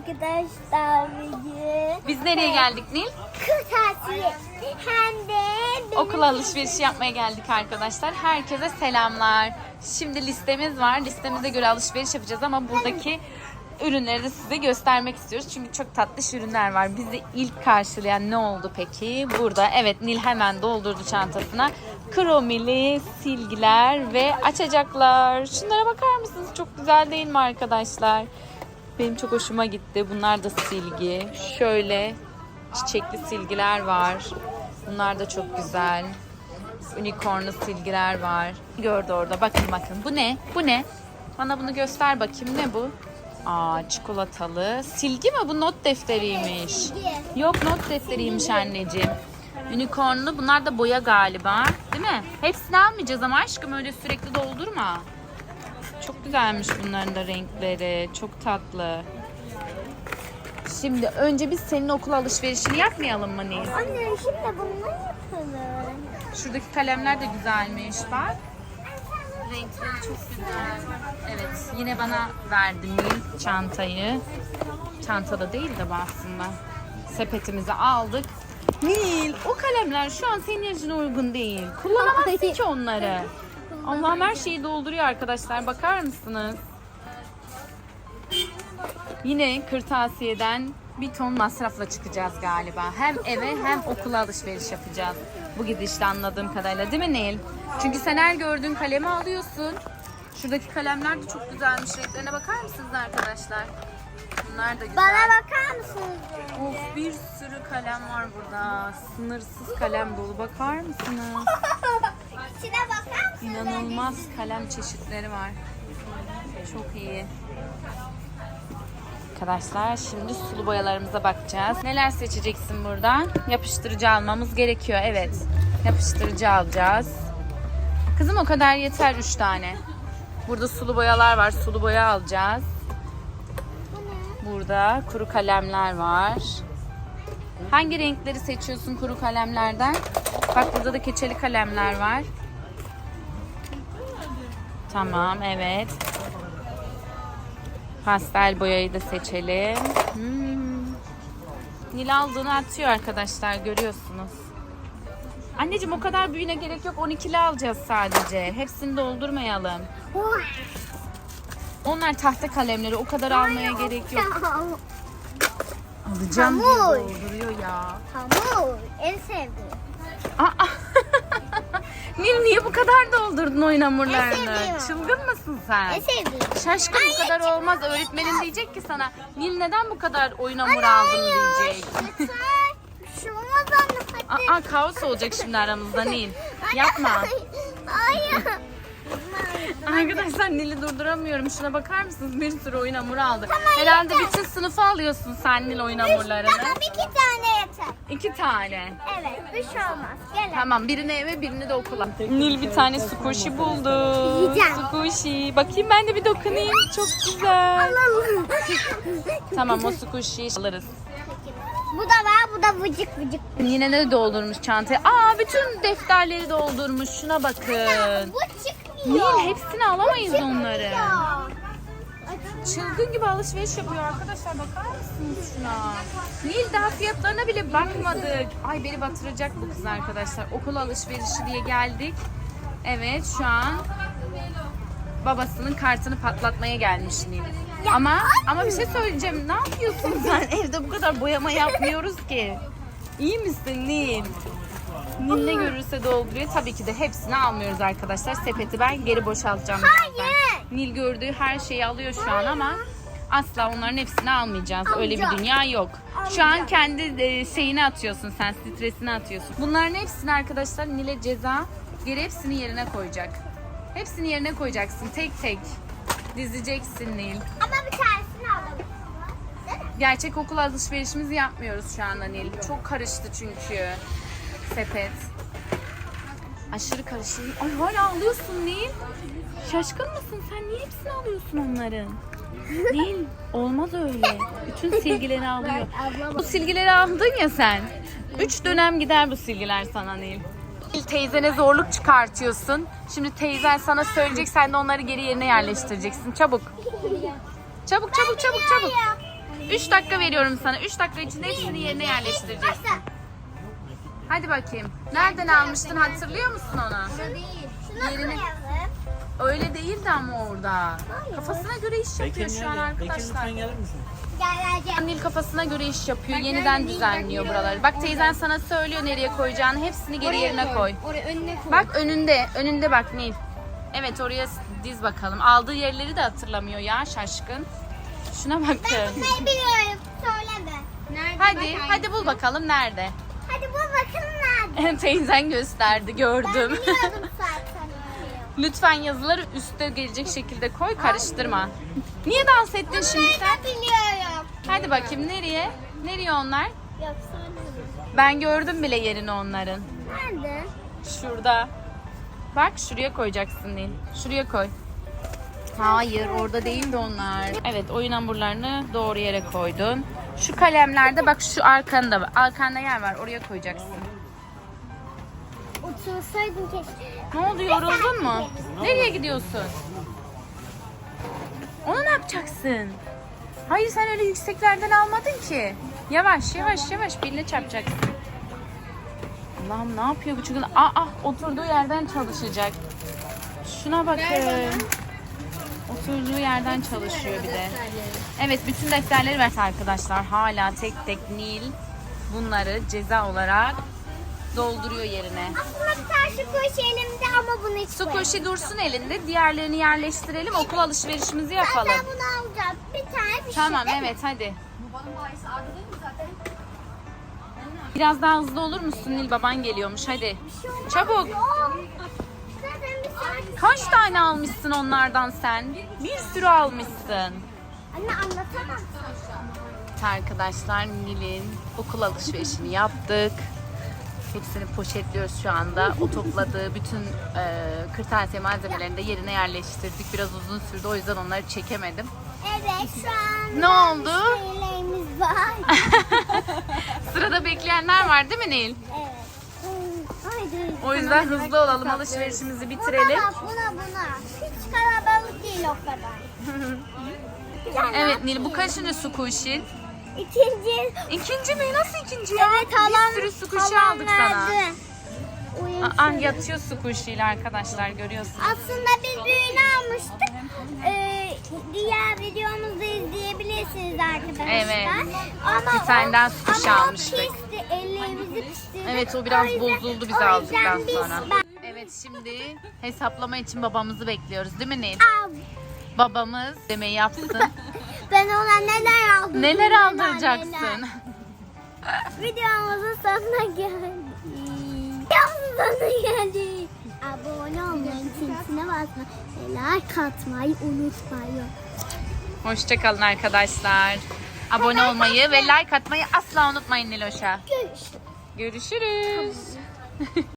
arkadaşlar bugün. Biz nereye geldik Nil? Kırtasiye. Hem de benim Okul alışverişi yapmaya geldik arkadaşlar. Herkese selamlar. Şimdi listemiz var. Listemize göre alışveriş yapacağız ama buradaki ürünleri de size göstermek istiyoruz. Çünkü çok tatlış ürünler var. Bizi ilk karşılayan ne oldu peki? Burada evet Nil hemen doldurdu çantasına. Kromili silgiler ve açacaklar. Şunlara bakar mısınız? Çok güzel değil mi arkadaşlar? Benim çok hoşuma gitti. Bunlar da silgi. Şöyle çiçekli silgiler var. Bunlar da çok güzel. Unicornlu silgiler var. Gördü orada. Bakın bakın. Bu ne? Bu ne? Bana bunu göster bakayım. Ne bu? Aa çikolatalı. Silgi mi? Bu not defteriymiş. Yok not defteriymiş anneciğim. Unicornlu. Bunlar da boya galiba. Değil mi? Hepsini almayacağız ama aşkım öyle sürekli doldurma. Çok güzelmiş bunların da renkleri. Çok tatlı. Şimdi önce biz senin okul alışverişini yapmayalım mı Nil? Anne şimdi bunları yapalım. Şuradaki kalemler de güzelmiş bak. Renkleri çok güzel. Evet yine bana verdi Nil çantayı. Çantada değil de bu aslında. Sepetimizi aldık. Nil o kalemler şu an senin yaşına uygun değil. Kullanamazsın ki onları. Allah'ım her şeyi dolduruyor arkadaşlar. Bakar mısınız? Yine kırtasiyeden bir ton masrafla çıkacağız galiba. Hem eve hem okula alışveriş yapacağız. Bu gidişle anladığım kadarıyla değil mi Nil? Çünkü sen her gördüğün kalemi alıyorsun. Şuradaki kalemler de çok güzelmiş. Renklerine bakar mısınız arkadaşlar? Bunlar da güzel. Bana bakar mısınız? Of bir sürü kalem var burada. Sınırsız kalem dolu. Bakar mısınız? İçine bakar mısınız? İnanılmaz kalem çeşitleri var. Çok iyi. Arkadaşlar şimdi sulu boyalarımıza bakacağız. Neler seçeceksin buradan? Yapıştırıcı almamız gerekiyor. Evet. Yapıştırıcı alacağız. Kızım o kadar yeter 3 tane. Burada sulu boyalar var. Sulu boya alacağız. Burada kuru kalemler var. Hangi renkleri seçiyorsun kuru kalemlerden? Bak burada da keçeli kalemler var. Tamam, evet. Pastel boyayı da seçelim. Hmm. Nil aldığını atıyor arkadaşlar, görüyorsunuz. Anneciğim o kadar büyüğüne gerek yok. 12'li alacağız sadece. Hepsini doldurmayalım. Onlar tahta kalemleri. O kadar almaya gerek yok. Alacağım diye Hamur. dolduruyor ya. Hamur. En sevdiğim. Aa! Bu kadar doldurdun oyun hamurlarını? Çılgın mısın sen? En sevdiğim. Şaşkın bu kadar olmaz. Öğretmenin diyecek ki sana Nil neden bu kadar oyun hamuru aldın diyecek. Yeter. Bir şey olmaz anne. Aa kaos olacak şimdi aramızda Nil. Yapma. Hayır. Arkadaşlar Nil'i durduramıyorum. Şuna bakar mısınız? Bir sürü oyun hamuru aldı. Herhalde bütün sınıfı alıyorsun sen Nil oyun hamurlarını. Tamam iki tane yeter. İki tane. Evet bir şey olmaz. Gel. Tamam birini eve birini de okula. Nil bir tane sukushi buldu. Yiyeceğim. Sukushi. Bakayım ben de bir dokunayım. Çok güzel. Alalım. Tamam o sukushi alırız. bu da var bu da vıcık vıcık. Yine ne doldurmuş çantaya? Aa bütün defterleri doldurmuş. Şuna bakın. Bu. Nil hepsini alamayız onları. Çılgın gibi alışveriş yapıyor arkadaşlar. Bakar mısınız şuna? Nil daha fiyatlarına bile bakmadık. Ay beni batıracak bu kız arkadaşlar. Okul alışverişi diye geldik. Evet şu an babasının kartını patlatmaya gelmiş Nil. Ama ama bir şey söyleyeceğim. Ne yapıyorsun sen? Evde bu kadar boyama yapmıyoruz ki. İyi misin Nil? Nil ne görürse dolduruyor. Tabii ki de hepsini almıyoruz arkadaşlar. Sepeti ben geri boşaltacağım. Hayır. Nil gördüğü her şeyi alıyor şu an ama asla onların hepsini almayacağız. Öyle bir dünya yok. Şu an kendi e, şeyini atıyorsun sen, stresini atıyorsun. Bunların hepsini arkadaşlar Nil'e ceza geri hepsini yerine koyacak. Hepsini yerine koyacaksın tek tek. Dizeceksin Nil. Ama bir tanesini alalım. Gerçek okul alışverişimizi yapmıyoruz şu anda Nil. Çok karıştı çünkü sepet. Aşırı karıştı. Ay hala alıyorsun Nil. Şaşkın mısın sen? Niye hepsini alıyorsun onların? Nil olmaz öyle. Bütün silgileri alıyor. Bu silgileri aldın ya sen. Üç dönem gider bu silgiler sana Nil. Nil teyzene zorluk çıkartıyorsun. Şimdi teyzen sana söyleyecek sen de onları geri yerine yerleştireceksin. Çabuk. Çabuk çabuk çabuk çabuk. 3 dakika veriyorum sana. 3 dakika içinde hepsini yerine yerleştireceksin. Hadi bakayım. Nereden almıştın hatırlıyor musun onu? Şunu değil. Şunu Yerine- koyalım. Öyle değildi ama orada. Kafasına göre iş yapıyor Bekir şu an nerede? Bekir arkadaşlar. lütfen gelir misin? Gel geleceğim. Nil kafasına göre iş yapıyor. Yeniden düzenliyor buraları. Bak teyzen sana söylüyor nereye koyacağını. Hepsini geri yerine koy. Oraya önüne koy. Bak önünde. Önünde bak Nil. Evet oraya diz bakalım. Aldığı yerleri de hatırlamıyor ya şaşkın. Şuna bakın. Ne biliyorum söyleme. Nerede? Hadi hadi bul bakalım nerede. Hadi bul bakalım nerede. Teyzen gösterdi Ben gördüm. biliyordum zaten. Lütfen yazıları üste gelecek şekilde koy karıştırma. Niye dans ettin şimdi sen? da biliyorum. Hadi bakayım nereye? Nereye onlar? Yok. Ben gördüm bile yerini onların. Nerede? Şurada. Bak şuraya koyacaksın Nil. Şuraya koy. Hayır orada değildi onlar. Evet oyun hamurlarını doğru yere koydun. Şu kalemlerde bak şu arkanda. Arkanda yer var oraya koyacaksın. Otursaydım keşke. Ne oldu yoruldun mu? Nereye gidiyorsun? Onu ne yapacaksın? Hayır sen öyle yükseklerden almadın ki. Yavaş yavaş yavaş birine çarpacaksın. Allah'ım ne yapıyor bu çocuk? Aa, aa oturduğu yerden çalışacak. Şuna bakın. Oturduğu yerden çalışıyor bir de. Evet bütün defterleri ver arkadaşlar. Hala tek tek Nil bunları ceza olarak dolduruyor yerine. Aslında bir tane şu koş elimde ama bunu hiç Su koşu dursun elinde. Diğerlerini yerleştirelim. Okul alışverişimizi yapalım. Ben bunu alacağım. Bir tane bir Tamam şey. evet hadi. Biraz daha hızlı olur musun Nil? Baban geliyormuş hadi. Şey. Çabuk. Yok. Kaç tane almışsın onlardan sen? Bir sürü almışsın. Anne anlatamam. Evet Arkadaşlar Nil'in okul alışverişini yaptık. Hepsini poşetliyoruz şu anda. O topladığı bütün e, kırtasiye malzemelerini de yerine yerleştirdik. Biraz uzun sürdü o yüzden onları çekemedim. Evet şu an Ne oldu? şeylerimiz var. Sırada bekleyenler var değil mi Nil? O yüzden hızlı olalım alışverişimizi bitirelim. Buna bak buna buna. Hiç kalabalık değil o kadar. Evet Nil bu kaçıncı su kuşin? İkinci. İkinci mi? Nasıl ikinci ya? Evet halam. Bir sürü su kuşu aldık sana. verdi. Oyun Aa, yatıyor su kuşuyla arkadaşlar görüyorsunuz. Aslında biz düğünü almıştık. Ee, diğer videomuzda izleyebilirsiniz arkadaşlar. Evet. Ama Bir tane daha su kuşu ama o almıştık. pisti, ellerimizi pistirdi. Evet o biraz yüzden- bozuldu biz o aldıktan yüzden biz- sonra. Ben, Evet şimdi hesaplama için babamızı bekliyoruz değil mi Nil? Babamız demeyi yapsın. ben ona neler aldım. Neler aldıracaksın? Videomuzun sonuna geldik. Geldik. Abone olmayı, zincirine basmayı, like atmayı unutmayın. Hoşçakalın arkadaşlar. Abone olmayı ve like atmayı asla unutmayın Niloş'a. Görüşürüz. Görüşürüz.